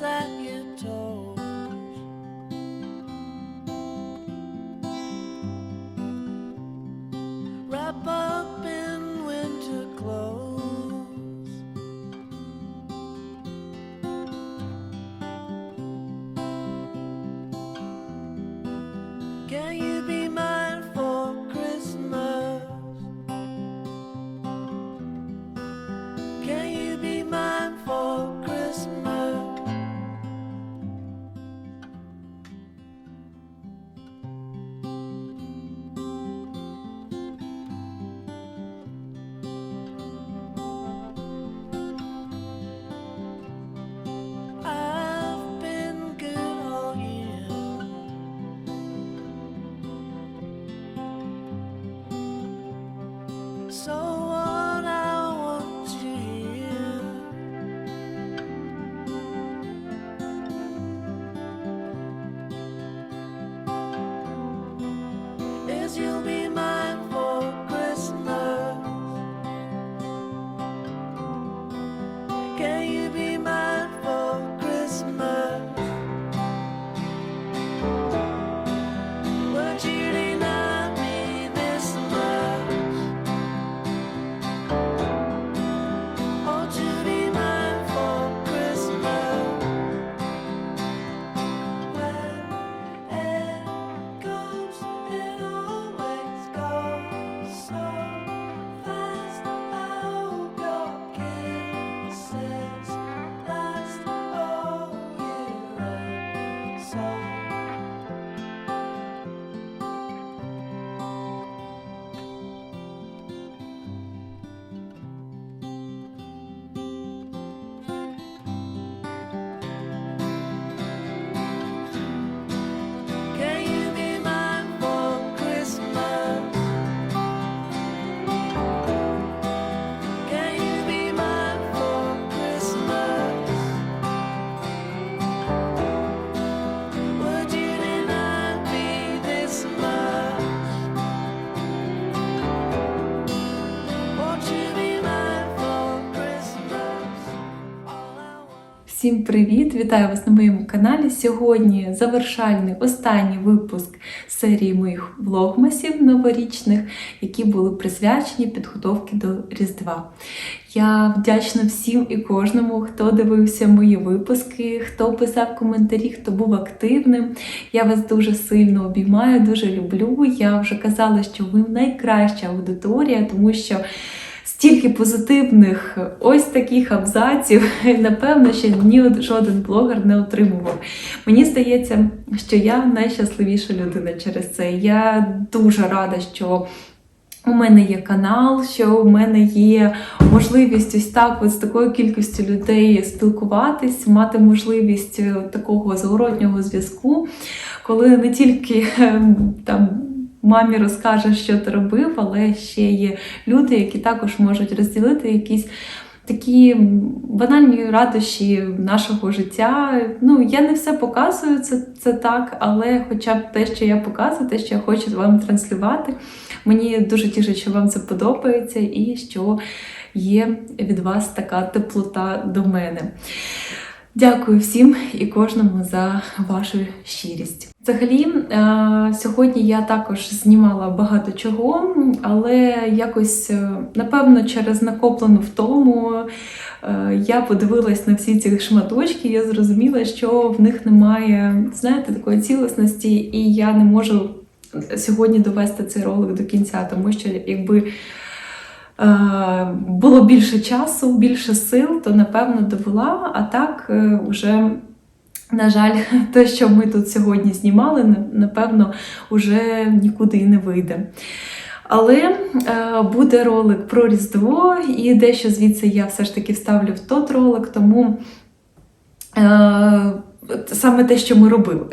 that Can you be Всім привіт! Вітаю вас на моєму каналі. Сьогодні завершальний останній випуск серії моїх влогмасів новорічних, які були присвячені підготовки до Різдва. Я вдячна всім і кожному, хто дивився мої випуски, хто писав коментарі, хто був активним. Я вас дуже сильно обіймаю, дуже люблю. Я вже казала, що ви найкраща аудиторія, тому що стільки позитивних ось таких абзаців, напевно, ще ні жоден блогер не отримував. Мені здається, що я найщасливіша людина через це. Я дуже рада, що. У мене є канал, що у мене є можливість ось так от з такою кількістю людей спілкуватись, мати можливість е, такого зворотнього зв'язку, коли не тільки ем, там мамі розкаже, що ти робив, але ще є люди, які також можуть розділити якісь такі банальні радощі нашого життя. Ну, я не все показую, це, це так, але хоча б те, що я показую, те, що я хочу вам транслювати. Мені дуже тішить, що вам це подобається і що є від вас така теплота до мене. Дякую всім і кожному за вашу щирість. Взагалі, е, сьогодні я також знімала багато чого, але якось, е, напевно, через накоплену втому е, я подивилась на всі ці шматочки, я зрозуміла, що в них немає, знаєте, такої цілісності, і я не можу сьогодні довести цей ролик до кінця, тому що якби. Було більше часу, більше сил, то напевно довела. А так, вже, на жаль, те, що ми тут сьогодні знімали, напевно, вже нікуди не вийде. Але е, буде ролик про Різдво, і дещо звідси я все ж таки вставлю в тот ролик, тому е, саме те, що ми робили,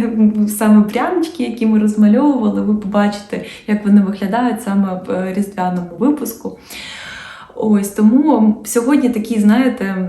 саме прянички, які ми розмальовували, ви побачите, як вони виглядають саме в е, різдвяному випуску. Ось тому сьогодні такий, знаєте,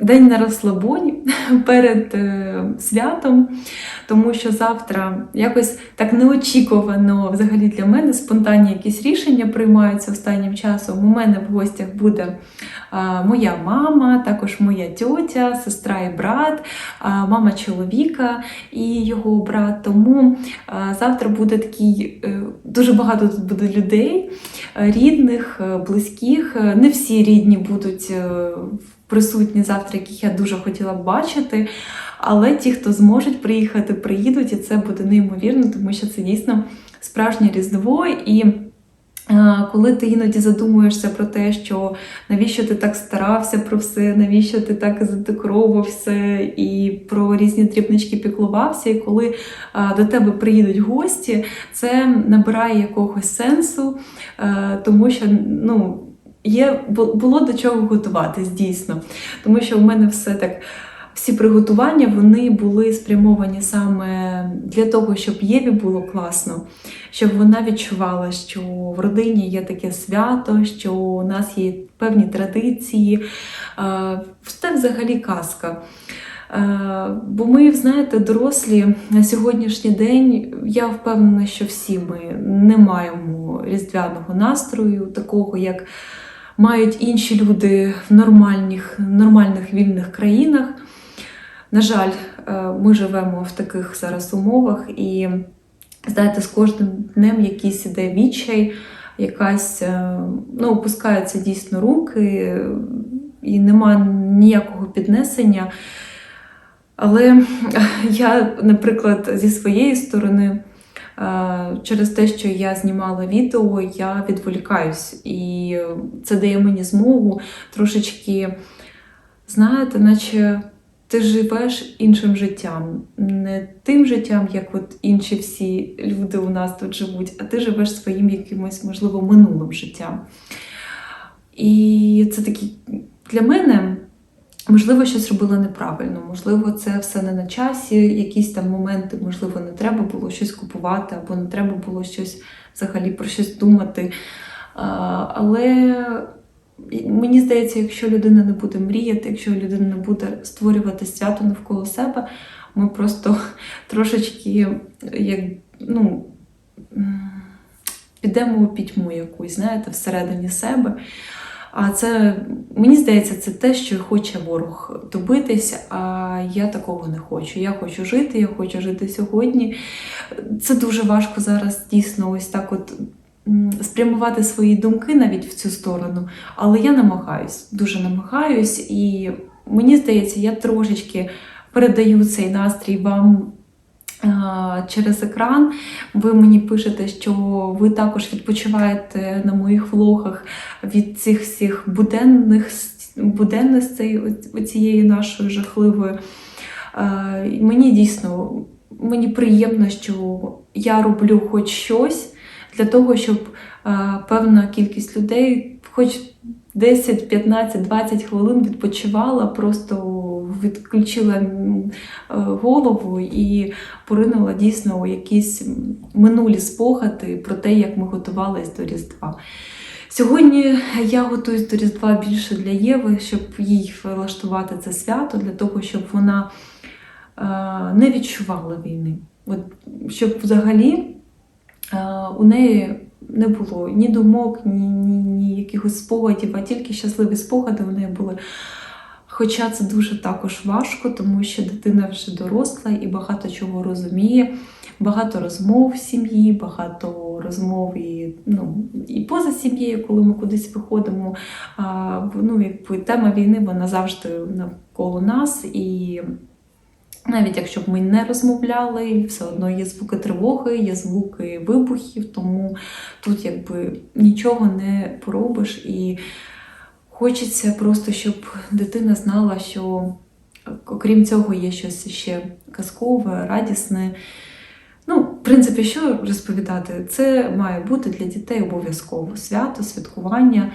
день на розслабоні перед е, святом, тому що завтра якось так неочікувано взагалі для мене спонтанні якісь рішення приймаються останнім часом. У мене в гостях буде а, моя мама, також моя тьотя, сестра і брат, а, мама чоловіка і його брат. Тому а, завтра буде такий е, дуже багато тут буде людей, е, рідних, е, близьких. Е, Не всі рідні будуть е, присутні завтра, яких я дуже хотіла б бачити. Але ті, хто зможуть приїхати, приїдуть, і це буде неймовірно, тому що це дійсно справжнє Різдво. І е, коли ти іноді задумуєшся про те, що навіщо ти так старався про все, навіщо ти так задекоровував все і про різні дрібнички піклувався, і коли е, до тебе приїдуть гості, це набирає якогось сенсу, е, тому що ну, є, бу- було до чого готуватись дійсно. Тому що в мене все так. Всі приготування вони були спрямовані саме для того, щоб Єві було класно, щоб вона відчувала, що в родині є таке свято, що у нас є певні традиції. Е, Це взагалі казка. Е, Бо ми, знаєте, дорослі на сьогоднішній день, я впевнена, що всі ми не маємо різдвяного настрою, такого, як мають інші люди в нормальних, нормальних вільних країнах. На жаль, е, ми живемо в таких зараз умовах, і знаєте, з кожним днем якийсь іде відчай, якась е, ну, опускаються дійсно руки, і нема ніякого піднесення. Але я, наприклад, зі своєї сторони, через те, що я знімала відео, я відволікаюсь, і це дає мені змогу трошечки, знаєте, наче ти живеш іншим життям, не тим життям, як от інші всі люди у нас тут живуть, а ти живеш своїм якимось, можливо, минулим життям. І це такий для мене. Можливо, щось робила неправильно, можливо, це все не на часі, якісь там моменти, можливо, не треба було щось купувати, або не треба було щось взагалі про щось думати. Але мені здається, якщо людина не буде мріяти, якщо людина не буде створювати свято навколо себе, ми просто трошечки як, ну, підемо у пітьму якусь, знаєте, всередині себе. А це, мені здається, це те, що хоче ворог добитись, а я такого не хочу. Я хочу жити, я хочу жити сьогодні. Це дуже важко зараз дійсно ось так от спрямувати свої думки навіть в цю сторону. Але я намагаюсь, дуже намагаюсь, і мені здається, я трошечки передаю цей настрій вам. Через екран ви мені пишете, що ви також відпочиваєте на моїх влогах від цих всіх буденних буденностей цієї нашої жахливої. Мені дійсно мені приємно, що я роблю хоч щось для того, щоб певна кількість людей, хоч 10, 15, 20 хвилин відпочивала, просто відключила е, голову і поринула дійсно у якісь минулі спогади про те, як ми готувалися до Різдва. Сьогодні я готуюсь до Різдва більше для Єви, щоб їй влаштувати це свято, для того, щоб вона е, не відчувала війни. От, щоб взагалі е, у неї не було ні думок, ні, ні, ні якихось спогадів, а тільки щасливі спогади у неї були. Хоча це дуже також важко, тому що дитина вже доросла і багато чого розуміє, багато розмов в сім'ї, багато розмов і, ну, і поза сім'єю, коли ми кудись виходимо. А, ну, якби тема війни вона завжди навколо нас. І навіть якщо б ми не розмовляли, все одно є звуки тривоги, є звуки вибухів, тому тут якби нічого не поробиш. І хочеться просто, щоб дитина знала, що окрім цього є щось ще казкове, радісне. Ну, в принципі, що розповідати? Це має бути для дітей обов'язково свято, святкування.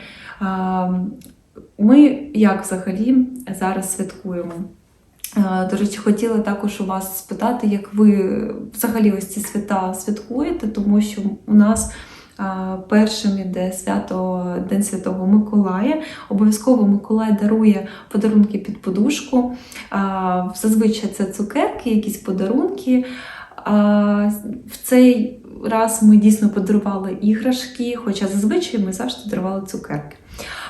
Ми як взагалі зараз святкуємо? До речі, хотіла також у вас спитати, як ви взагалі ось ці свята святкуєте, тому що у нас Першим іде свято День Святого Миколая. Обов'язково Миколай дарує подарунки під подушку. Зазвичай це цукерки, якісь подарунки. В цей раз ми дійсно подарували іграшки, хоча зазвичай ми завжди дарували цукерки.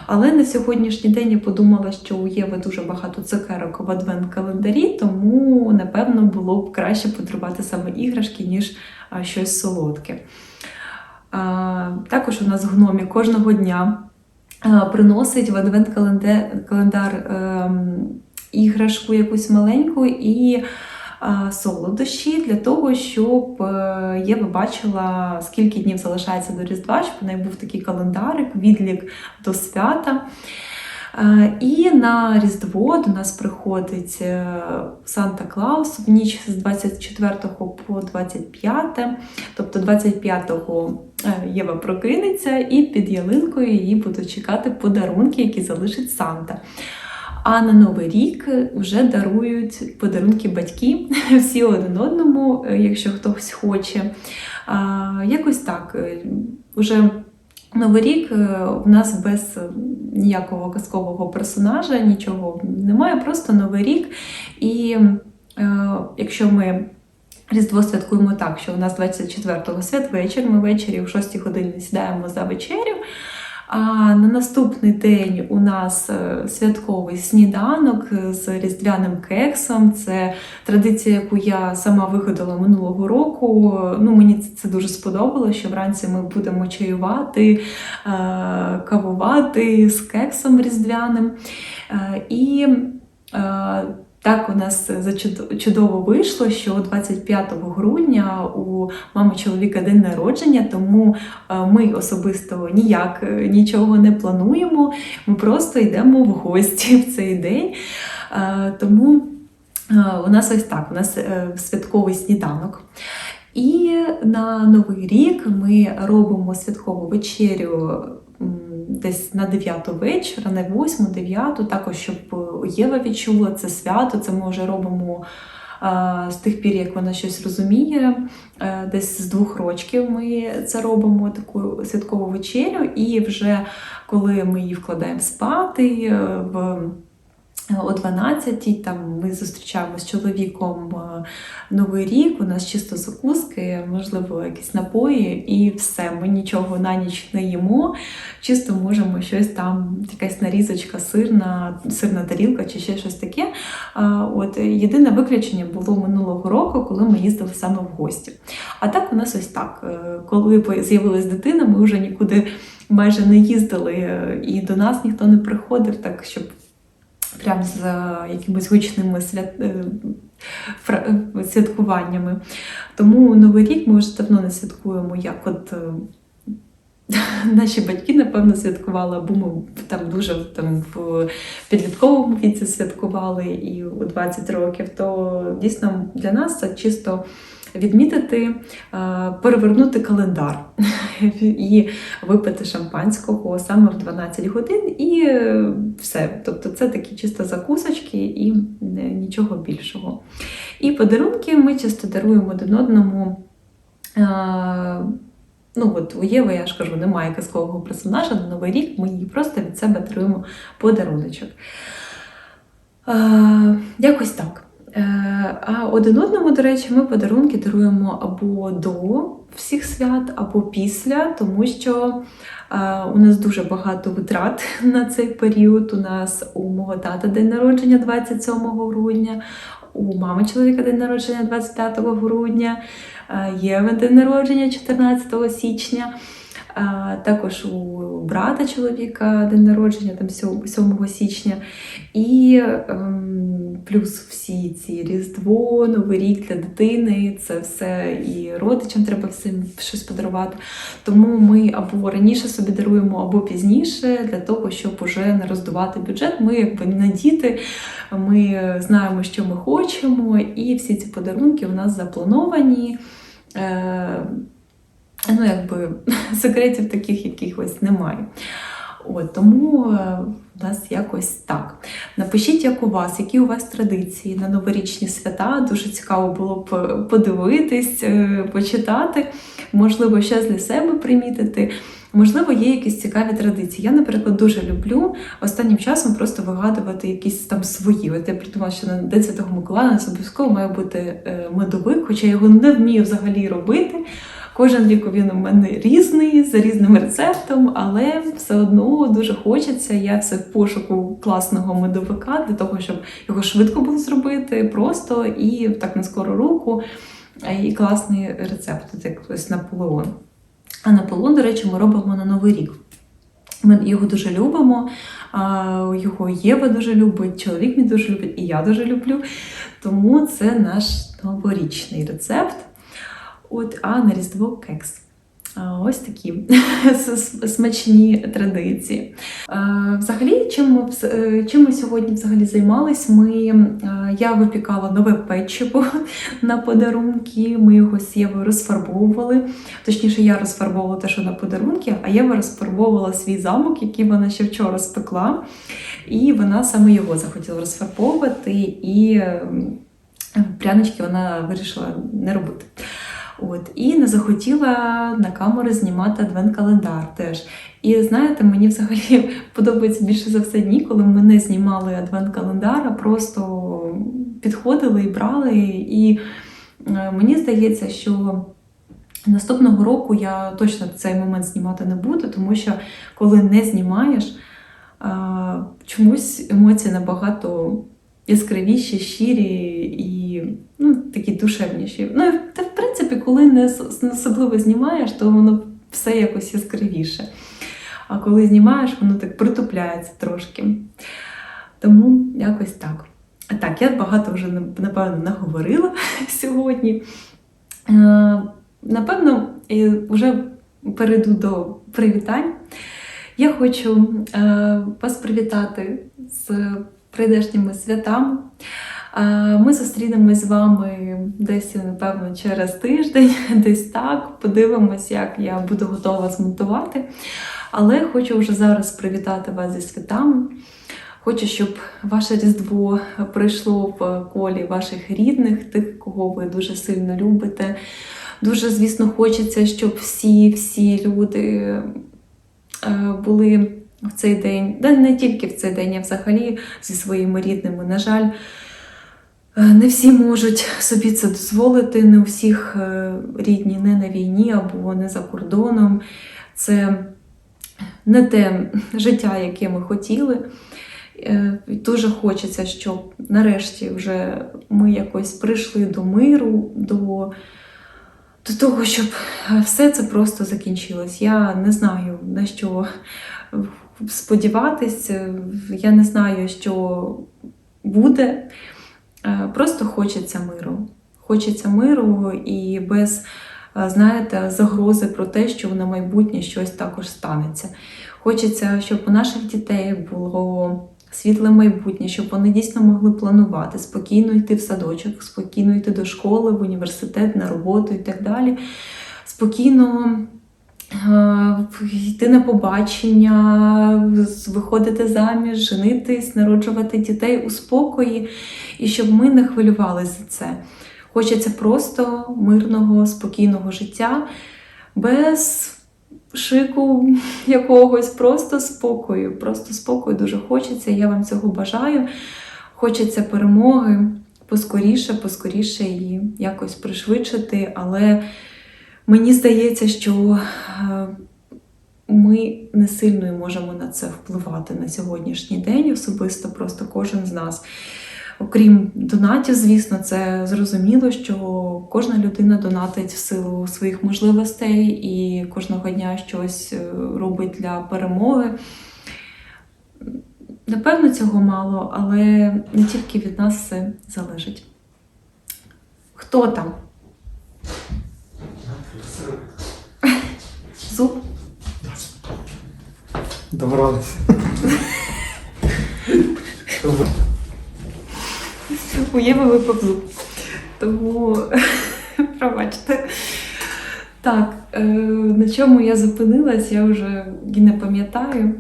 Але на сьогоднішній день я подумала, що у Єви дуже багато цукерок в адвент-календарі, тому напевно було б краще подарувати саме іграшки, ніж щось солодке. Також у нас гномі кожного дня приносить в адвент-календар ем, іграшку якусь маленьку і солодощі для того, щоб е, Єва бачила, скільки днів залишається до Різдва, щоб у неї був такий календарик, відлік до свята. Е, І на Різдво до нас приходить е, Санта Клаус в ніч з 24 по 25. Тобто 25-го е, Єва прокинеться і під ялинкою її будуть чекати подарунки, які залишить Санта. А на Новий рік вже дарують подарунки батьки всі один одному, е, якщо хтось хоче. Якось так. е, Уже Новий рік е, у нас без ніякого казкового персонажа, нічого немає, просто Новий рік. І е, якщо ми Різдво святкуємо так, що у нас 24-го святвечір, ми ввечері о 6 годині сідаємо за вечерю. А на наступний день у нас е, святковий сніданок з різдвяним кексом. Це традиція, яку я сама вигадала минулого року. Ну, мені це- дуже сподобалося, що вранці ми будемо чаювати, е, кавувати з кексом різдвяним. Е, І так у нас чудово вийшло, що 25 грудня у мами чоловіка день народження, тому е, ми особисто ніяк е, нічого не плануємо. Ми просто йдемо в гості в цей день. Е, Тому е, у нас ось так: у нас е, святковий сніданок. І на Новий рік ми робимо святкову вечерю десь на 9 вечора, на 8, 9, також щоб е, Єва відчула це свято. Це ми вже робимо е, з тих пір, як вона щось розуміє. Е, Десь з двох рочків ми це робимо, таку святкову вечерю, і вже коли ми її вкладаємо спати в. О 12 там ми зустрічаємо з чоловіком е, Новий рік, у нас чисто закуски, можливо, якісь напої, і все. Ми нічого на ніч не їмо. Чисто можемо щось там, якась нарізочка, сирна, сирна тарілка чи ще щось таке. От єдине виключення було минулого року, коли ми їздили саме в гості. А так у нас ось так. Е, Коли з'явилась дитина, ми вже нікуди майже не їздили, е, і до нас ніхто не приходив, так щоб прям з е, якимись гучними свят... е, е, святкуваннями. Тому Новий рік ми вже давно не святкуємо, як от. Наші батьки, напевно, святкували, або ми там дуже там, в підлітковому віці святкували і у 20 років, то дійсно для нас це чисто відмітити, е, перевернути календар і випити шампанського саме в 12 годин, і е, все. Тобто це такі чисто закусочки і нічого більшого. І подарунки ми часто даруємо один одному. е, Ну, от у Єви, я ж кажу, немає казкового персонажа на Новий рік, ми їй просто від себе даруємо подаруночок. Е, якось так. Е, а один одному, до речі, ми подарунки даруємо або до всіх свят, або після, тому що е, у нас дуже багато витрат на цей період. У нас у мого тата день народження 27 грудня, у мами чоловіка день народження 25 грудня, е, Єви день народження 14 січня. Також у брата чоловіка день народження, там 7 7 січня. І ем, плюс всі ці Різдво, Новий рік для дитини, це все і родичам треба всім щось подарувати. Тому ми або раніше собі даруємо, або пізніше, для того, щоб уже не роздувати бюджет. Ми якби не діти, ми знаємо, що ми хочемо, і всі ці подарунки у нас заплановані. Е, ну, якби секретів таких якихось немає. От, тому е, у нас якось так. Напишіть, як у вас, які у вас традиції на новорічні свята. Дуже цікаво було б е, подивитись, е, почитати, можливо, щось для себе примітити. Можливо, є якісь цікаві традиції. Я, наприклад, дуже люблю останнім часом просто вигадувати якісь там свої. От я придумала, що на День Святого Миколая у нас обов'язково має бути е, медовик, хоча я його не вмію взагалі робити. Кожен рік він у мене різний, за різним рецептом, але все одно дуже хочеться. Я все в пошуку класного медовика для того, щоб його швидко було зробити, просто і так на скору руку. І класний рецепт, як ось Наполеон. А Наполеон, до речі, ми робимо на Новий рік. Ми його дуже любимо, його Єва дуже любить, чоловік мій дуже любить, і я дуже люблю. Тому це наш новорічний рецепт. От, а на Різдво кекс. Ось такі смачні традиції. Взагалі, чим ми, е, чим ми сьогодні взагалі займались? Ми, я випікала нове печиво на подарунки, ми його з Євою розфарбовували. Точніше, я розфарбовувала те, що на подарунки, а Єва розфарбовувала свій замок, який вона ще вчора спекла. І вона саме його захотіла розфарбовувати, і е, прянички вона вирішила не робити. От, і не захотіла на камеру знімати адвент-календар теж. І знаєте, мені взагалі подобається більше за все дні, коли ми не знімали адвент-календар, а просто підходили і брали. І е, мені здається, що наступного року я точно цей момент знімати не буду, тому що коли не знімаєш, е, чомусь емоції набагато яскравіші, щирі і ну, такі душевніші. Ну, і та, в принципі, коли не особливо знімаєш, то воно все якось яскравіше. А коли знімаєш, воно так притупляється трошки. Тому якось так. Так, я багато вже напевно наговорила сьогодні. Е, Напевно, вже перейду до привітань. Я хочу е, вас привітати з прийдешніми святами. Ми зустрінемось з вами десь, напевно, через тиждень, десь так. Подивимось, як я буду готова змонтувати. Але хочу вже зараз привітати вас зі святами. Хочу, щоб ваше Різдво прийшло в колі ваших рідних, тих, кого ви дуже сильно любите. Дуже, звісно, хочеться, щоб всі-всі люди е, були в цей день, не тільки в цей день, а взагалі зі своїми рідними. На жаль, не всі можуть собі це дозволити, не у всіх е, рідні не на війні або не за кордоном. Це не те життя, яке ми хотіли. Е, Дуже хочеться, щоб нарешті вже ми якось прийшли до миру, до, до того, щоб все це просто закінчилось. Я не знаю на що сподіватись, я не знаю, що буде. Е, Просто хочеться миру. Хочеться миру і без, е, знаєте, загрози про те, що на майбутнє щось також станеться. Хочеться, щоб у наших дітей було світле майбутнє, щоб вони дійсно могли планувати, спокійно йти в садочок, спокійно йти до школи, в університет, на роботу і так далі. Спокійно йти на побачення, виходити заміж, женитись, народжувати дітей у спокої, і щоб ми не хвилювалися за це. Хочеться просто мирного, спокійного життя, без шику якогось, просто спокою. Просто спокою дуже хочеться. Я вам цього бажаю. Хочеться перемоги поскоріше, поскоріше її якось пришвидшити, але мені здається, що е, ми не сильно можемо на це впливати на сьогоднішній день, особисто просто кожен з нас. Окрім донатів, звісно, це зрозуміло, що кожна людина донатить в силу своїх можливостей і кожного дня щось е, робить для перемоги. Напевно, цього мало, але не тільки від нас все залежить. Хто там? Зуб? Добрались. У Єви випав зуб. Тому пробачте. Так, е, на чому я зупинилась, я вже і не пам'ятаю.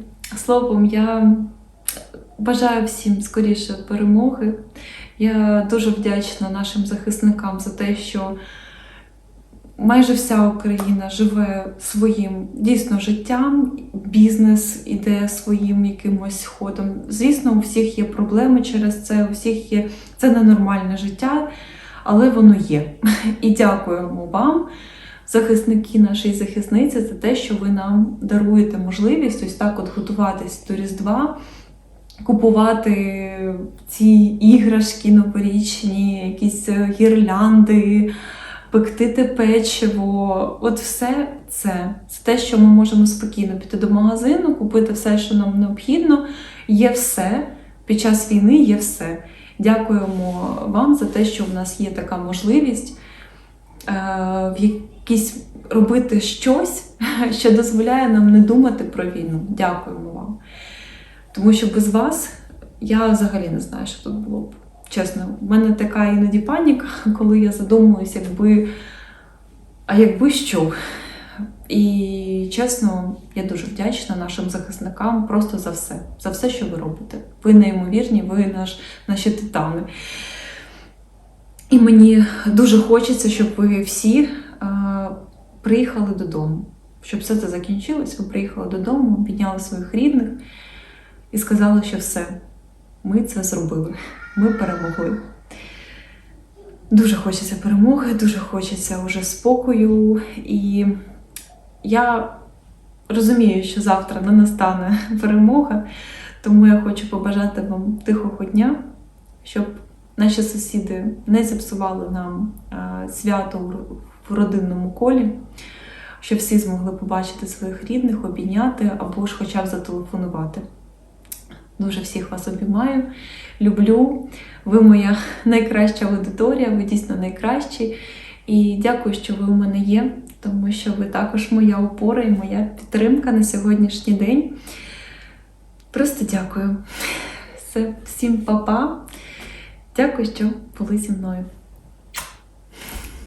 Словом, я бажаю всім скоріше перемоги. Я дуже вдячна нашим захисникам за те, що майже вся Україна живе своїм дійсно життям, бізнес іде своїм якимось ходом. Звісно, у всіх є проблеми через це, у всіх є це ненормальне життя, але воно є. І дякуємо вам, захисники нашої захисниці, за те, що ви нам даруєте можливість ось так от готуватись до Різдва. Купувати ці іграшки новорічні, якісь гірлянди, пекти те печиво. От все це. Це те, що ми можемо спокійно піти до магазину, купити все, що нам необхідно. Є все. Під час війни є все. Дякуємо вам за те, що в нас є така можливість е, в якісь робити щось, що дозволяє нам не думати про війну. Дякуємо вам. Тому що без вас я взагалі не знаю, що тут було б. Чесно, в мене така іноді паніка, коли я задумуюсь, якби. А якби що? І чесно, я дуже вдячна нашим захисникам просто за все, за все, що ви робите. Ви неймовірні, ви наш, наші титани. І мені дуже хочеться, щоб ви всі е, приїхали додому. Щоб все це закінчилось, ви приїхали додому, обійняли своїх рідних і сказали, що все, ми це зробили, ми перемогли. Дуже хочеться перемоги, дуже хочеться уже спокою. І я розумію, що завтра не настане перемога, тому я хочу побажати вам тихого дня, щоб наші сусіди не зіпсували нам е, свято в родинному колі, щоб всі змогли побачити своїх рідних, обійняти або ж хоча б зателефонувати. Дуже всіх вас обіймаю, люблю. Ви моя найкраща аудиторія, ви дійсно найкращі. І дякую, що ви у мене є, тому що ви також моя опора і моя підтримка на сьогоднішній день. Просто дякую. Все, всім па-па. Дякую, що були зі мною.